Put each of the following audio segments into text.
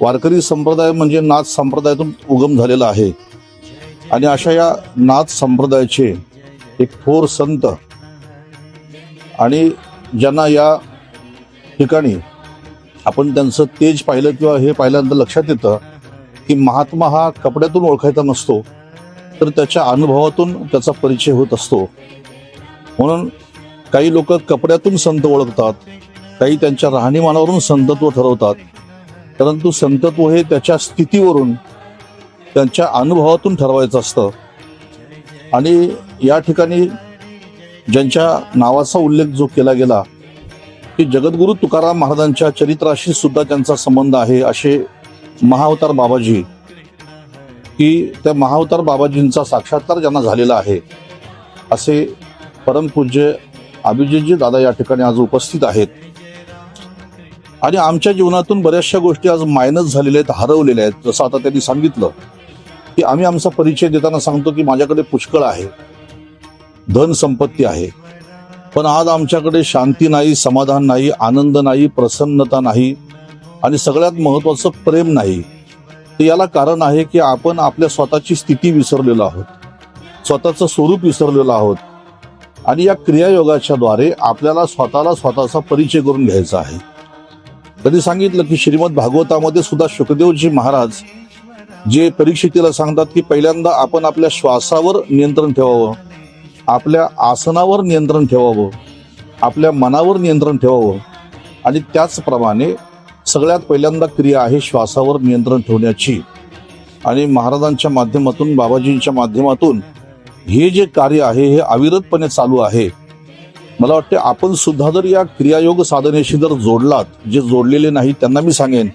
वारकरी संप्रदाय म्हणजे नाथ संप्रदायातून उगम झालेला आहे. आणि अशा या नाथ संप्रदायाचे एक थोर संत आणि ज्यांना या ठिकाणी आपण त्यांचं तेज पाहिलं किंवा हे पाहिल्यानंतर लक्षात येतं की महात्मा हा कपड्यातून ओळखायचा नसतो तर त्याच्या अनुभवातून त्याचा परिचय होत असतो. म्हणून काही लोक कपड्यातून संत ओळखतात काही त्यांच्या राहणीमानावरून संतत्व ठरवतात परंतु संतत्व हे त्याच्या स्थितीवरून त्यांच्या अनुभवातून ठरवायचं असतं. आणि या ठिकाणी ज्यांच्या नावाचा उल्लेख जो केला गेला की जगद्गुरु तुकाराम महाराजांच्या चरित्राशी सुद्धा त्यांचा संबंध आहे असे महाअवतार बाबाजी की त्या महाअवतार बाबाजींचा साक्षात्कार ज्यांना झालेला आहे असे परमपूज्य अभिजितजी दादा या ठिकाणी आज उपस्थित आहेत. आणि आमच्या जीवनातून बऱ्याचशा गोष्टी आज मायनस झालेल्या आहेत हरवलेल्या आहेत. जसं आता त्यांनी सांगितलं की आम्ही आमचा परिचय देताना सांगतो की माझ्याकडे पुष्कळ आहे. धन संपत्ती आहे. पण आज आमच्याकडे शांती नाही समाधान नाही आनंद नाही प्रसन्नता नाही आणि सगळ्यात महत्वाचं प्रेम नाही. तर याला कारण आहे की आपण आपल्या स्वतःची स्थिती विसरलेलो आहोत. स्वतःचं स्वरूप विसरलेलो आहोत. आणि या क्रियायोगाच्या द्वारे आपल्याला स्वतःला स्वतःचा परिचय करून घ्यायचा आहे. कधी सांगितलं की श्रीमद भागवतामध्ये सुद्धा शुकदेवजी महाराज जे परीक्षितीला सांगतात की पहिल्यांदा आपण आपल्या श्वासावर नियंत्रण ठेवावं आपल्या आसनावर नियंत्रण ठेवावं आपल्या मनावर नियंत्रण ठेवावं. आणि त्याचप्रमाणे सगळ्यात पहिल्यांदा क्रिया आहे श्वासावर नियंत्रण ठेवण्याची. आणि महाराजांच्या माध्यमातून बाबाजींच्या माध्यमातून हे जे कार्य आहे हे अविरतपणे चालू आहे. मला वाटते आपण सुद्धा जर या क्रियायोग साधनेशी जर जोडलात जे जोडलेले नाही त्यांना मी सांगेन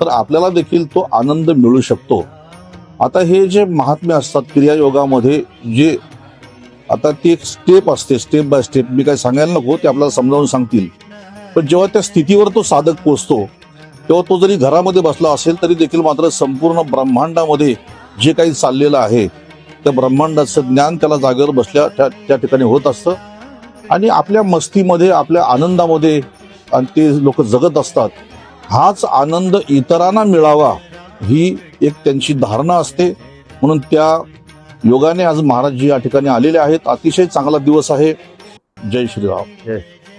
तर आपल्याला देखील तो आनंद मिळू शकतो. आता हे जे महात्म्य असतात क्रियायोगामध्ये जे आता ती एक स्टेप असते स्टेप बाय स्टेप मी काय सांगायला नको ते आपल्याला समजावून सांगतील. पण जेव्हा त्या स्थितीवर तो साधक पोचतो तेव्हा तो जरी घरामध्ये बसला असेल तरी देखील मात्र संपूर्ण ब्रह्मांडामध्ये जे काही चाललेलं आहे त्या ब्रह्मांडाचं ज्ञान त्याला जागेवर बसल्या त्या त्या ठिकाणी होत असतं. आणि आपल्या मस्तीमध्ये आपल्या आनंदामध्ये आणि ते लोक जगत असतात हाच आनंद इतरांना मिळावा ही एक त्यांची धारणा असते. म्हणून त्या योगाने आज महाराज जी या ठिकाणी आलेले आहेत. अतिशय चांगला दिवस आहे. जय श्रीराम.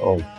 ओके